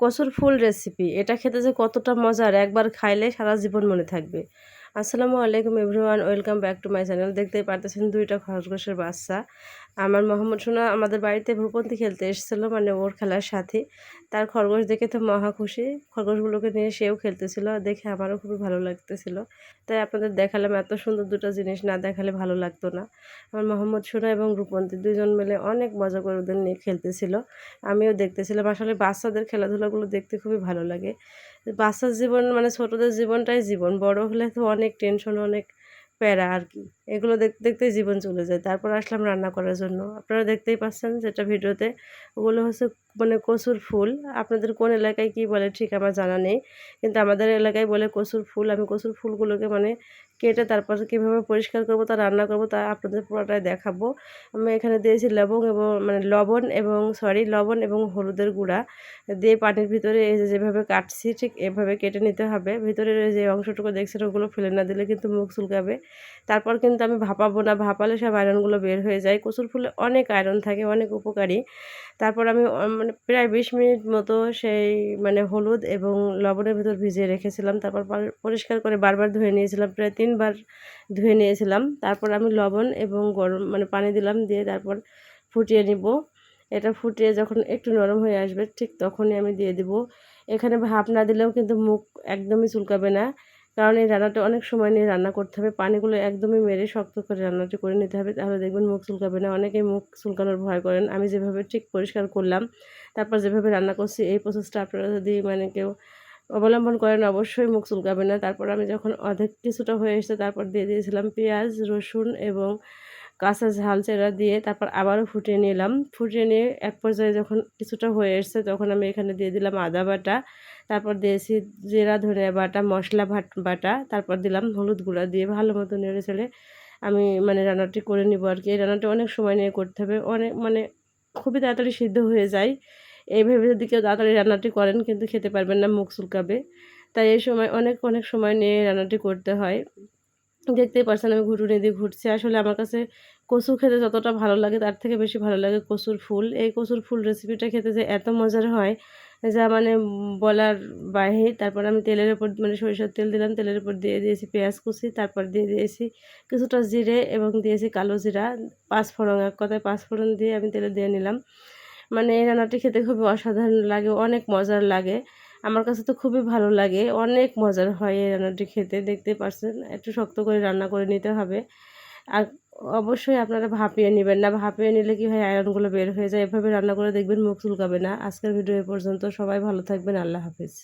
কচুর ফুল রেসিপি এটা খেতে যে কতটা মজার, একবার খাইলে সারা জীবন মনে থাকবে। আসসালামু আলাইকুম everyone welcome back to my channel দেখতেই পারতেছেন দুইটা খরগোশের বাচ্চা। আমার মোহাম্মদ সোনা আমাদের বাড়িতে ভূপন্তি খেলতে এসেছিল মানে ওর খেলার সাথে। তার খরগোশ দেখে তো মহা খুশি। খরগোশগুলোকে নিয়ে সেও খেলতেছিল, দেখে আমারও খুবই ভালো লাগতেছিল। তাই আপনাদের দেখালাম এত সুন্দর দুটো জিনিস, না দেখালে ভালো লাগতো না। আমার মোহাম্মদ সোনা এবং রূপন্তী দুজন মিলে অনেক মজা করে ওদের নিয়ে খেলতেছিল। আমিও দেখতেছিলাম। আসলে বাচ্চাদের খেলাধুলাগুলো দেখতে খুবই ভালো লাগে। বাচ্চার জীবন মানে ছোটদের জীবনটাই জীবন। বড় হলে তো অনেক টেনশন অনেক প্যারা আর কি। এগুলো দেখতে দেখতেই জীবন চলে যায়। তারপর আসলাম রান্না করার জন্য। আপনারা দেখতেই পাচ্ছেন যেটা ভিডিওতে। ওগুলো হচ্ছে মানে কচুর ফুল। আপনাদের কোন এলাকায় কি বলে ঠিক আমার জানা নেই। কিন্তু আমাদের এলাকায় বলে কচুর ফুল। আমি কচুর ফুলগুলোকে মানে কেটে তারপর কীভাবে পরিষ্কার করব তা, রান্না করব তা আপনাদের পুরোটাই দেখাবো। আমি এখানে দিয়েছি লবণ এবং মানে লবণ এবং সরি, লবণ এবং হলুদের গুঁড়া। দিয়ে পানির ভিতরে এই যে যেভাবে কাটছি ঠিক এভাবে কেটে নিতে হবে। ভিতরের যে অংশটুকু দেখছেন ওগুলো ফেলে না দিলে কিন্তু মুখ চুলকাবে। তারপর কিন্তু আমি ভাপাবো না। ভাপালে সব আয়রনগুলো বের হয়ে যায়। কচুর ফুলে অনেক আয়রন থাকে, অনেক উপকারী। তারপর আমি মানে প্রায় বিশ মিনিট মতো সেই মানে হলুদ এবং লবণের ভিতর ভিজিয়ে রেখেছিলাম। তারপর পরিষ্কার করে বারবার ধুয়ে নিয়েছিলাম। প্রায় তিনবার ধুয়ে নিয়েছিলাম। তারপর আমি লবণ এবং গরম মানে পানি দিলাম দিয়ে তারপর ফুটিয়ে নিব। এটা ফুটিয়ে যখন একটু নরম হয়ে আসবে, ঠিক তখনই আমি দিয়ে দিব। এখানে ভাপ না দিলেও কিন্তু মুখ একদমই চুলকাবে না। কারণ এই রান্নাটা অনেক সময় নিয়ে রান্না করতে হবে। পানিগুলো একদমই মেরে শক্ত করে রান্নাটা করে নিতে হবে। তাহলে দেখবেন মুখ চুলকাবে না। অনেকেই মুখ চুলকানোর ভয় করেন। আমি যেভাবে ঠিক পরিষ্কার করলাম, তারপর যেভাবে রান্না করছি, এই প্রসেসটা আপনারা যদি মানে কেউ অবলম্বন করেন, অবশ্যই মুখ চুলকাবে না। তারপর আমি যখন অর্ধেক কিছুটা হয়ে এসেছে, তারপর দিয়ে দিয়েছিলাম পেঁয়াজ, রসুন এবং কাঁচা ঝাল চেরা দিয়ে তারপর আবারও ফুটিয়ে নিলাম। ফুটিয়ে নিয়ে এক পর্যায়ে যখন কিছুটা হয়ে এসছে তখন আমি এখানে দিয়ে দিলাম আদা বাটা, তারপর দিয়েছি জিরা, ধনিয়া বাটা, মশলা ভাট বাটা, তারপর দিলাম হলুদ গুঁড়া দিয়ে ভালো মতো নেড়ে ছেড়ে আমি মানে রান্নাটি করে নিব আর কি এই রান্নাটি অনেক সময় নিয়ে করতে হবে, অনেক মানে খুবই তাড়াতাড়ি সিদ্ধ হয়ে যায়। এইভাবে যদি কেউ তাড়াতাড়ি রান্নাটি করেন কিন্তু খেতে পারবেন না মুখ চুলকাবে। তাই এই সময় অনেক অনেক সময় নিয়ে রান্নাটি করতে হয়। দেখতেই পারছেন আমি ঘুটুনি দিয়ে ঘুরছি। আসলে আমার কাছে কচু খেতে যতটা ভালো লাগে তার থেকে বেশি ভালো লাগে কচুর ফুল। এই কচুর ফুল রেসিপিটা খেতে যে এত মজার হয়, যা মানে বলার বাহির তারপর আমি তেলের উপর মানে সরিষার তেল দিলাম, তেলের উপর দিয়ে দিয়েছি পেঁয়াজ কুচি, তারপর দিয়ে দিয়েছি কিছুটা জিরে এবং দিয়েছি কালো জিরা পাঁচফোড়ন এক কথায় পাঁচফোড়ন দিয়ে আমি তেলে দিয়ে নিলাম। মানে এই রান্নাটি খেতে খুবই অসাধারণ লাগে, অনেক মজার লাগে। আমার কাছে তো খুবই ভালো লাগে। অনেক মজার হয় এই রান্নাটি খেতে, দেখতে পারছেন? একটু শক্ত করে রান্না করে নিতে হবে। আর অবশ্যই আপনারা ভাপিয়ে নেবেন না। ভাপিয়ে নিলে কি হয় আয়রনগুলো বের হয়ে যায়। এভাবে রান্না করে দেখবেন মুখ চুলকাবে না। আজকের ভিডিও এ পর্যন্ত সবাই ভালো থাকবেন। আল্লাহ হাফিজ।